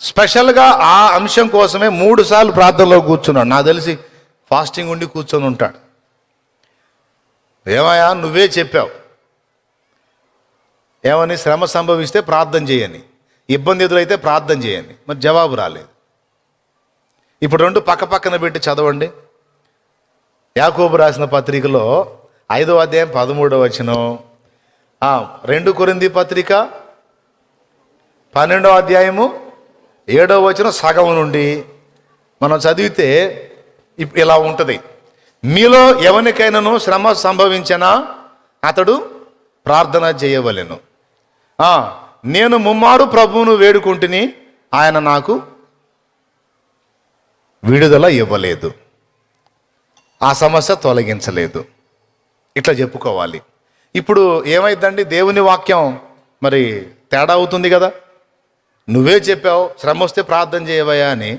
స్పెషల్గా ఆ అంశం కోసమే మూడు సార్లు ప్రార్థనలో కూర్చున్నాడు. నాకు తెలిసి ఫాస్టింగ్ ఉండి కూర్చొని ఉంటాడు. ఏమయ్యా నువ్వే చెప్పావు. ఏమని శ్రమ సంభవిస్తే ప్రార్థన చేయని ఇబ్బంది ఎదురైతే ప్రార్థన చేయని మరి జవాబు రాలేదు. ఇప్పుడు రెండు పక్క పక్కన పెట్టి చదవండి. యాకోబు రాసిన పత్రికలో ఐదో అధ్యాయం పదమూడవ వచనం. రెండు కొరింది పత్రిక పన్నెండవ అధ్యాయము ఏడవ వచనం సగం నుండి మనం చదివితే ఇప్- ఇలా ఉంటుంది. మీలో ఎవరికైనాను శ్రమ సంభవించినా అతడు ప్రార్థన చేయవలెను. నేను ముమ్మారు ప్రభువును వేడుకుంటుని ఆయన నాకు విడుదల ఇవ్వలేదు. ఆ సమస్య తొలగించలేదు. ఇట్లా చెప్పుకోవాలి. ఇప్పుడు ఏమైందండి? దేవుని వాక్యం మరి తేడా అవుతుంది కదా? నువ్వే చెప్పావు శ్రమ వస్తే ప్రార్థన చేయవయ్యా అని.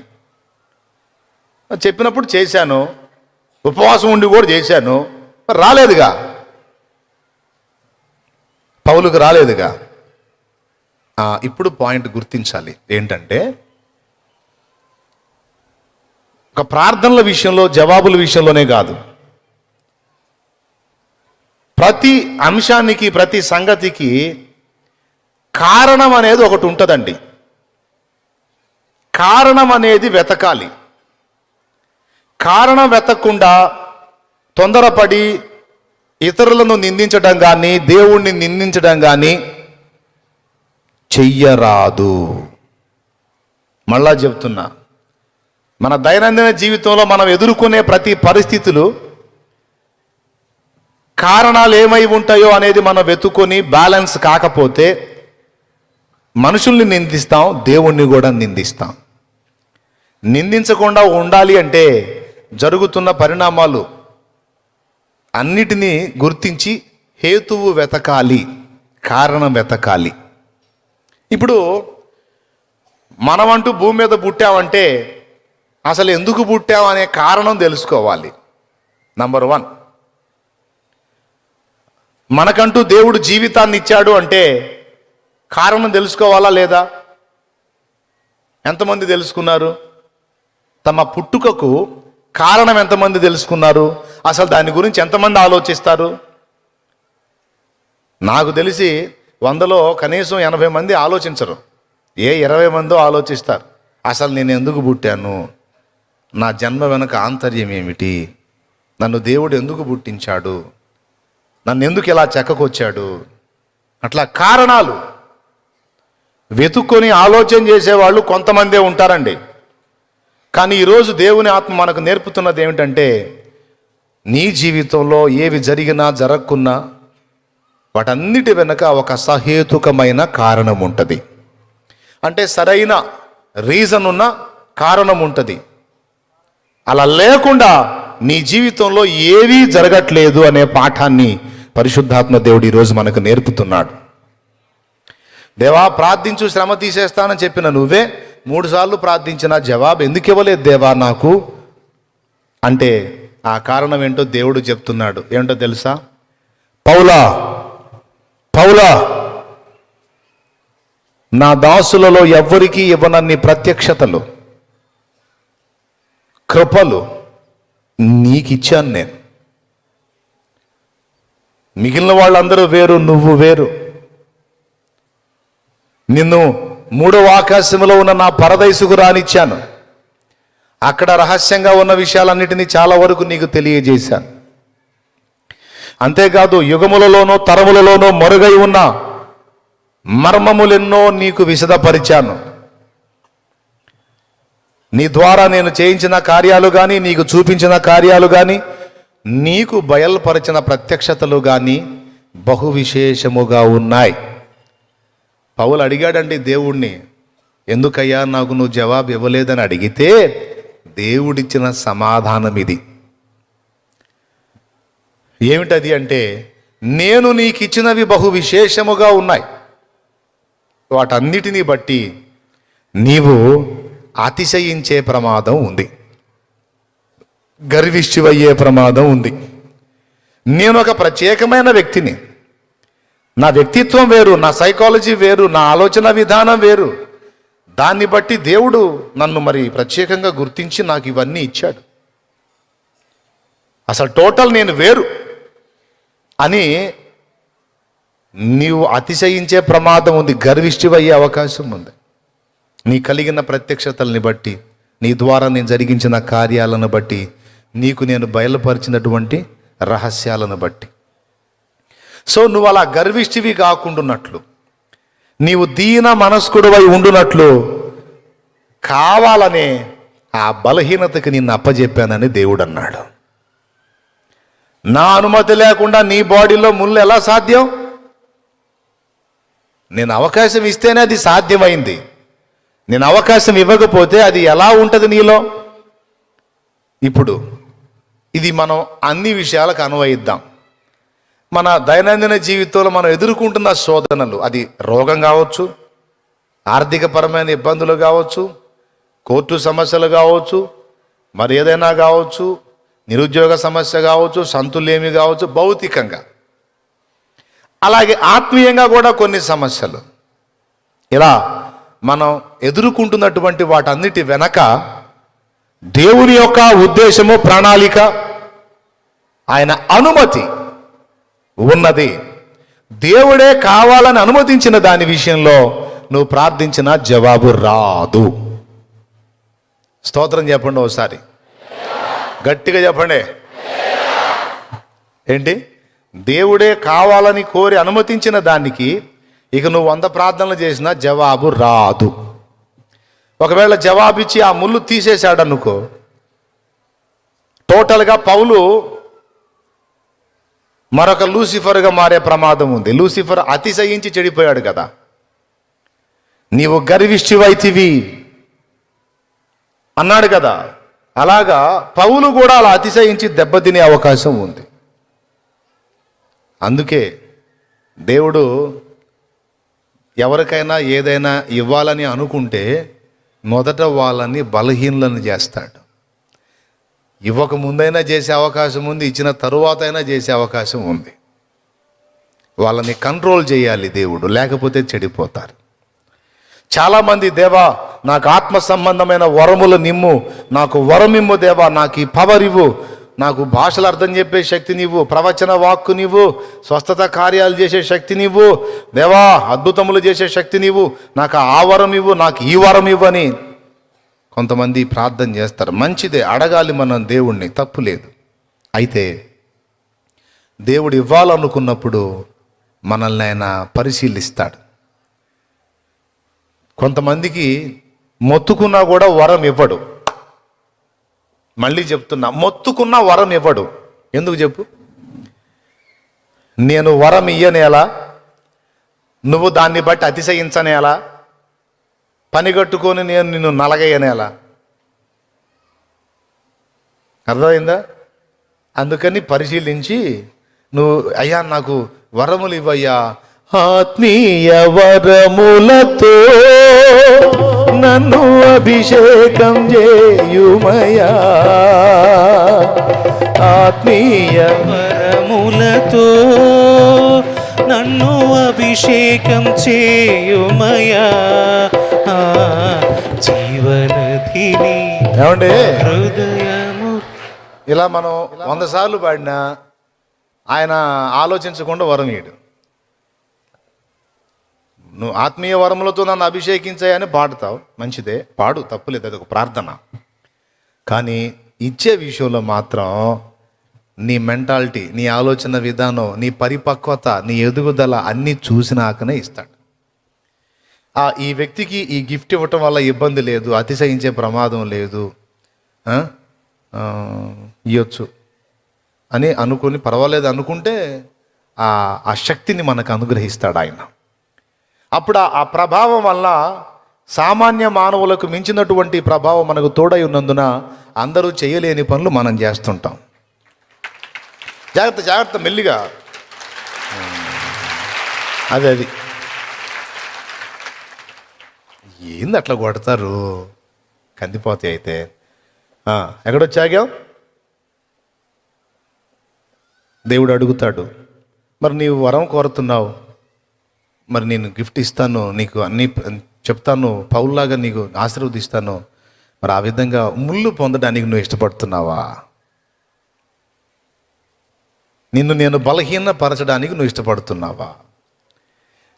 చెప్పినప్పుడు చేశాను. ఉపవాసం ఉండి కూడా చేశాను. రాలేదుగా. పౌలుకు రాలేదుగా. ఇప్పుడు పాయింట్ గుర్తించాలి. ఏంటంటే ఒక ప్రార్థనల విషయంలో జవాబుల విషయంలోనే కాదు. ప్రతి అంశానికి ప్రతి సంగతికి కారణం అనేది ఒకటి ఉంటుందండి. కారణం అనేది వెతకాలి. కారణం వెతకకుండా తొందరపడి ఇతరులను నిందించడం కానీ దేవుణ్ణి నిందించడం కానీ చెయ్యరాదు. మళ్ళా చెప్తున్నా. మన దైనందిన జీవితంలో మనం ఎదుర్కొనే ప్రతి పరిస్థితులు కారణాలు ఏమై ఉంటాయో అనేది మనం వెతుకొని బ్యాలెన్స్ కాకపోతే మనుషుల్ని నిందిస్తాం దేవుణ్ణి కూడా నిందిస్తాం. నిందించకుండా ఉండాలి అంటే జరుగుతున్న పరిణామాలు అన్నిటినీ గుర్తించి హేతువు వెతకాలి కారణం వెతకాలి. ఇప్పుడు మనమంటూ భూమి మీద పుట్టామంటే అసలు ఎందుకు పుట్టాం అనే కారణం తెలుసుకోవాలి. నంబర్ వన్ మనకంటూ దేవుడు జీవితాన్ని ఇచ్చాడు అంటే కారణం తెలుసుకోవాలా లేదా? ఎంతమంది తెలుసుకున్నారు? తమ పుట్టుకకు కారణం ఎంతమంది తెలుసుకున్నారు? అసలు దాని గురించి ఎంతమంది ఆలోచిస్తారు? నాకు తెలిసి వందలో కనీసం ఎనభై మంది ఆలోచించరు. ఏ ఇరవై మందో ఆలోచిస్తారు. అసలు నేను ఎందుకు పుట్టాను? నా జన్మ వెనుక ఆంతర్యం ఏమిటి? నన్ను దేవుడు ఎందుకు పుట్టించాడు? నన్ను ఎందుకు ఇలా చెక్కకొచ్చాడు? అట్లా కారణాలు. వెతుక్కొని ఆలోచన చేసేవాళ్ళు కొంతమందే ఉంటారండి. కానీ ఈరోజు దేవుని ఆత్మ మనకు నేర్పుతున్నది ఏమిటంటే నీ జీవితంలో ఏవి జరిగినా జరగకున్నా వాటన్నిటి వెనుక ఒక సహేతుకమైన కారణం ఉంటుంది. అంటే సరైన రీజన్ ఉన్న కారణం ఉంటుంది. అలా లేకుండా నీ జీవితంలో ఏవీ జరగట్లేదు అనే పాఠాన్ని పరిశుద్ధాత్మ దేవుడు ఈరోజు మనకు నేర్పుతున్నాడు. దేవా ప్రార్థించు శ్రమ తీసేస్తానని చెప్పిన నువ్వే మూడుసార్లు ప్రార్థించిన జవాబు ఎందుకు ఇవ్వలేదు దేవా నాకు? అంటే ఆ కారణం ఏంటో దేవుడు చెప్తున్నాడు. ఏంటో తెలుసా? పౌలా పౌలా నా దాసులలో ఎవ్వరికీ ఇవ్వనన్ని ప్రత్యక్షతలు కృపలు నీకిచ్చాను నేను. మిగిలిన వాళ్ళందరూ వేరు నువ్వు వేరు. నిన్ను మూడవ ఆకాశంలో ఉన్న నా పరదైసుకు రానిచ్చాను. అక్కడ రహస్యంగా ఉన్న విషయాలన్నిటినీ చాలా వరకు నీకు తెలియజేశాను. అంతేకాదు యుగములలోనో తరములలోనో మరుగై ఉన్న మర్మములెన్నో నీకు విశదపరిచాను. నీ ద్వారా నేను చేయించిన కార్యాలు కానీ నీకు చూపించిన కార్యాలు కానీ నీకు బయలుపరిచిన ప్రత్యక్షతలు కానీ బహు విశేషముగా ఉన్నాయి. పౌలు అడిగాడండి దేవుణ్ణి ఎందుకయ్యా నాకు నువ్వు జవాబు ఇవ్వలేదని అడిగితే దేవుడిచ్చిన సమాధానం ఇది. ఏమిటది అంటే నేను నీకు ఇచ్చినవి బహు విశేషముగా ఉన్నాయి. వాటన్నిటినీ బట్టి నీవు అతిశయించే ప్రమాదం ఉంది. గర్విష్ఠువయ్యే ప్రమాదం ఉంది. నేను ఒక ప్రత్యేకమైన వ్యక్తిని. నా వ్యక్తిత్వం వేరు నా సైకాలజీ వేరు నా ఆలోచన విధానం వేరు. దాన్ని బట్టి దేవుడు నన్ను మరి ప్రత్యేకంగా గుర్తించి నాకు ఇవన్నీ ఇచ్చాడు. అసలు టోటల్ నేను వేరు అని నీవు అతిశయించే ప్రమాదం ఉంది గర్విష్టివయ్యే అవకాశం ఉంది. నీ కలిగిన ప్రత్యక్షతల్ని బట్టి నీ ద్వారా నేను జరిగించిన కార్యాలను బట్టి నీకు నేను బయలుపరిచినటువంటి రహస్యాలను బట్టి. సో నువ్వు అలా గర్విష్టివి కాకుండాన్నట్లు నీవు దీన మనస్కుడువై ఉండునట్లు కావాలనే ఆ బలహీనతకి నిన్ను అప్పజెప్పానని దేవుడు అన్నాడు నా అనుమతి లేకుండా నీ బాడీలో ముళ్ళు ఎలా సాధ్యం? నేను అవకాశం ఇస్తేనే అది సాధ్యమైంది. నేను అవకాశం ఇవ్వకపోతే అది ఎలా ఉంటుంది నీలో? ఇప్పుడు ఇది మనం అన్ని విషయాలకు అనువయిద్దాం. మన దైనందిన జీవితంలో మనం ఎదుర్కొంటున్న శోధనలు. అది రోగం కావచ్చు ఆర్థికపరమైన ఇబ్బందులు కావచ్చు కోర్టు సమస్యలు కావచ్చు మరి ఏదైనా కావచ్చు నిరుద్యోగ సమస్య కావచ్చు సంతులేమి కావచ్చు భౌతికంగా. అలాగే ఆత్మీయంగా కూడా కొన్ని సమస్యలు. ఇలా మనం ఎదుర్కొంటున్నటువంటి వాటన్నిటి వెనక దేవుని యొక్క ఉద్దేశము ప్రణాళిక ఆయన అనుమతి ఉన్నది. దేవుడే కావాలని అనుమతించిన దాని విషయంలో నువ్వు ప్రార్థించిన జవాబు రాదు. స్తోత్రం చెప్పండి ఒకసారి. గట్టిగా చెప్పండి. ఏంటి? దేవుడే కావాలని కోరి అనుమతించిన దానికి ఇక నువ్వు వంద ప్రార్థనలు చేసినా జవాబు రాదు. ఒకవేళ జవాబిచ్చి ఆ ముళ్ళు తీసేశాడనుకో టోటల్గా పౌలు మరొక లూసిఫర్గా మారే ప్రమాదం ఉంది. లూసిఫర్ అతిశయించి చెడిపోయాడు కదా. నీవు గర్విష్ఠివైతివి. అన్నాడు కదా. అలాగా పౌలు కూడా అలా అతిశయించి దెబ్బతినే అవకాశం ఉంది. అందుకే దేవుడు ఎవరికైనా ఏదైనా ఇవ్వాలని అనుకుంటే మొదట వాళ్ళని బలహీనలను చేస్తాడు. ఇవ్వక ముందైనా చేసే అవకాశం ఉంది ఇచ్చిన తరువాత అయినా చేసే అవకాశం ఉంది. వాళ్ళని కంట్రోల్ చేయాలి దేవుడు లేకపోతే చెడిపోతారు. చాలామంది దేవా నాకు ఆత్మ సంబంధమైన వరములు నిమ్ము నాకు వరమిమ్ము దేవా నాకు ఈ పవర్ ఇవ్వు నాకు భాషలు అర్థం చెప్పే శక్తి నీవు ప్రవచన వాక్కు నీవు స్వస్థత కార్యాలు చేసే శక్తి నీవు దేవా అద్భుతములు చేసే శక్తి నీవు నాకు ఆ వరం ఇవ్వు నాకు ఈ వరం ఇవ్వని కొంతమంది ప్రార్థన చేస్తారు. మంచిదే అడగాలి మనం దేవుణ్ణి తప్పు లేదు. అయితే దేవుడు ఇవ్వాలనుకున్నప్పుడు మనల్ని ఆయన పరిశీలిస్తాడు. కొంతమందికి మొత్తుకున్నా కూడా వరం ఇవ్వడు. మళ్ళీ చెప్తున్నా మొత్తుకున్నా వరం ఇవ్వడు. ఎందుకు చెప్పు? నేను వరం ఇయ్యనేలా నువ్వు దాన్ని బట్టి అతిశయించనేలా పని కట్టుకొని నేను నిన్ను నలగయ్యనేలా? అర్థమైందా? అందుకని పరిశీలించి నువ్వు అయ్యా నాకు వరములు ఇవ్వయ్యా. ఆత్మీయ వరములతో నన్ను అభిషేకం చేయుమయా ఆత్మీయ వరములతో నన్ను అభిషేకం చేయుమయా? జీవనధిని ఏమండి? హృదయము. ఇలా మనం వంద సార్లు పాడినా ఆయన ఆలోచించకుండా వరం ఇయ్యడు. నువ్వు ఆత్మీయ వరములతో నన్ను అభిషేకించాయని పాడుతావు మంచిదే. పాడు తప్పులేదు అది ఒక ప్రార్థన. కానీ ఇచ్చే విషయంలో మాత్రం నీ మెంటాలిటీ నీ ఆలోచన విధానం నీ పరిపక్వత నీ ఎదుగుదల అన్నీ చూసినాకనే ఇస్తాడు. ఆ ఈ వ్యక్తికి ఈ గిఫ్ట్ ఇవ్వటం వల్ల ఇబ్బంది లేదు అతిశయించే ప్రమాదం లేదు ఇవ్వచ్చు అని అనుకుని పర్వాలేదు అనుకుంటే ఆ శక్తిని మనకు అనుగ్రహిస్తాడు ఆయన. అప్పుడు ఆ- ఆ ప్రభావం వల్ల సామాన్య మానవులకు మించినటువంటి ప్రభావం మనకు తోడై ఉన్నందున అందరూ చేయలేని పనులు మనం చేస్తుంటాం. జాగ్రత్త జాగ్రత్త మెల్లిగా. అదే అది. ఏంది అట్లా కొడతారు? కందిపోతాయి అయితే. ఎక్కడొచ్చాగాం దేవుడు అడుగుతాడు. మరి నీవు వరం కోరుతున్నావు. మరి నేను గిఫ్ట్ ఇస్తాను నీకు అన్ని చెప్తాను పౌల్లాగా నీకు ఆశీర్వదిస్తాను. మరి ఆ విధంగా ముళ్ళు పొందడానికి నువ్వు ఇష్టపడుతున్నావా? నిన్ను నేను బలహీనపరచడానికి నువ్వు ఇష్టపడుతున్నావా?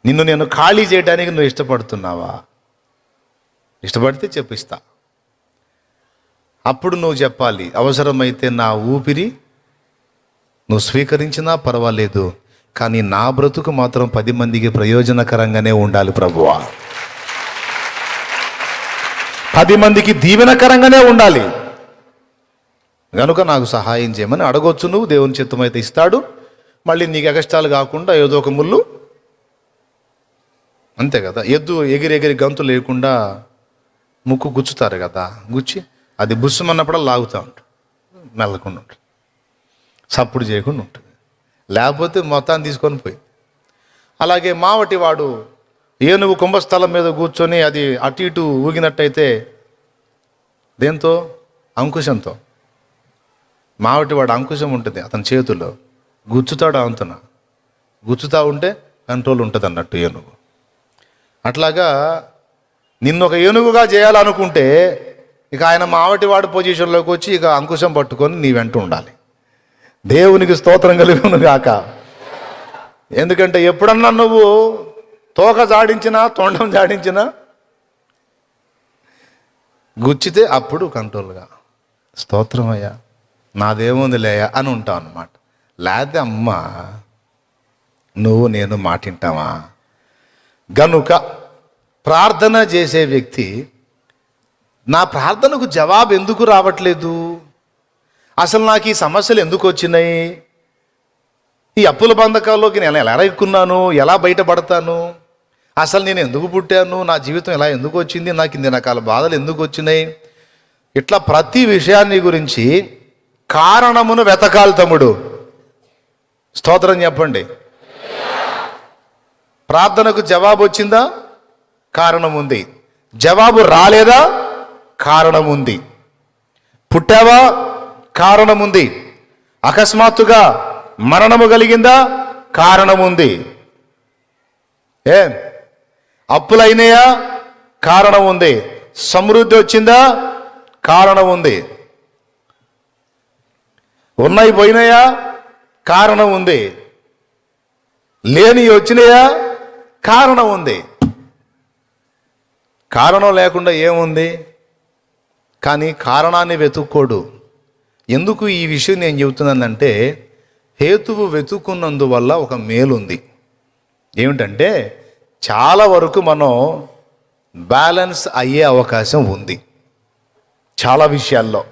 నిన్ను నేను ఖాళీ చేయడానికి నువ్వు ఇష్టపడుతున్నావా? ఇష్టపడితే చెప్పిస్తా. అప్పుడు నువ్వు చెప్పాలి అవసరమైతే నా ఊపిరి నువ్వు స్వీకరించినా పర్వాలేదు కానీ నా బ్రతుకు మాత్రం పది మందికి ప్రయోజనకరంగానే ఉండాలి ప్రభువా. పది మందికి దీవెనకరంగానే ఉండాలి. కనుక నాకు సహాయం చేయమని అడగొచ్చు నువ్వు దేవుని చిత్తమైతే ఇస్తాడు. మళ్ళీ నీకు ఎగస్టాలు కాకుండా ఏదో ఒక ముళ్ళు. అంతే కదా. ఎద్దు ఎగిరి ఎగిరి గంతు లేకుండా ముక్కు గుచ్చుతారు కదా. గుచ్చి అది బుస్సుమన్నప్పుడు లాగుతూ ఉంటుంది మెల్లకుండా ఉంటుంది సప్పుడు చేయకుండా ఉంటుంది లేకపోతే మొత్తాన్ని తీసుకొని పోయి. అలాగే మావటి వాడు ఏనుగు కుంభస్థలం మీద కూర్చొని అది అటు ఇటు ఊగినట్టయితే దేంతో? అంకుశంతో. మావటి వాడు అంకుశం ఉంటుంది అతని చేతుల్లో. గుచ్చుతాడు అంతున? గుచ్చుతా ఉంటే కంట్రోల్ ఉంటుంది అన్నట్టు ఏనుగు. అట్లాగా నిన్ను ఒక ఏనుగుగా చేయాలనుకుంటే ఇక ఆయన మావటి వాడి పొజిషన్లోకి వచ్చి ఇక అంకుశం పట్టుకొని నీ వెంట ఉండాలి. దేవునికి స్తోత్రం కలుగును గాక. ఎందుకంటే ఎప్పుడన్నా నువ్వు తోక జాడించినా తొండం జాడించినా గుచ్చితే అప్పుడు కంట్రోల్గా. స్తోత్రం అయ్యా. నాదేముందిలే అని ఉంటాం అనమాట లేదే అమ్మ నువ్వు నేను మాటింటావా? గనుక ప్రార్థన చేసే వ్యక్తి నా ప్రార్థనకు జవాబు ఎందుకు రావట్లేదు? అసలు నాకు ఈ సమస్యలు ఎందుకు వచ్చినాయి? ఈ అప్పుల బంధకాల్లోకి నేను ఎలా ఎక్కున్నాను ఎలా బయటపడతాను? అసలు నేను ఎందుకు పుట్టాను? నా జీవితం ఎలా ఎందుకు వచ్చింది? నాకు ఇన్ని రకాల బాధలు ఎందుకు వచ్చినాయి? ఇట్లా ప్రతి విషయాన్ని గురించి కారణమును వెతకాలి తమ్ముడు. స్తోత్రం చెప్పండి. ప్రార్థనకు జవాబు వచ్చిందా? కారణం ఉంది జవాబు రాలేదా? కారణం ఉంది పుట్టావా? కారణం ఉంది అకస్మాత్తుగా మరణము కలిగిందా? కారణం ఉంది ఏం? అప్పులైనాయా? కారణం ఉంది సమృద్ధి వచ్చిందా? కారణం ఉంది ఉన్నాయి పోయినాయా? కారణం ఉంది. లేని వచ్చినాయా? కారణం ఉంది. కారణం లేకుండా ఏముంది? కానీ కారణాన్ని వెతుక్కోడు. ఎందుకు ఈ విషయం నేను చెబుతున్నానంటే హేతువు వెతుక్కున్నందువల్ల ఒక మేలుంది. ఏమిటంటే చాలా వరకు మనం బ్యాలెన్స్ అయ్యే అవకాశం ఉంది. చాలా విషయాల్లో.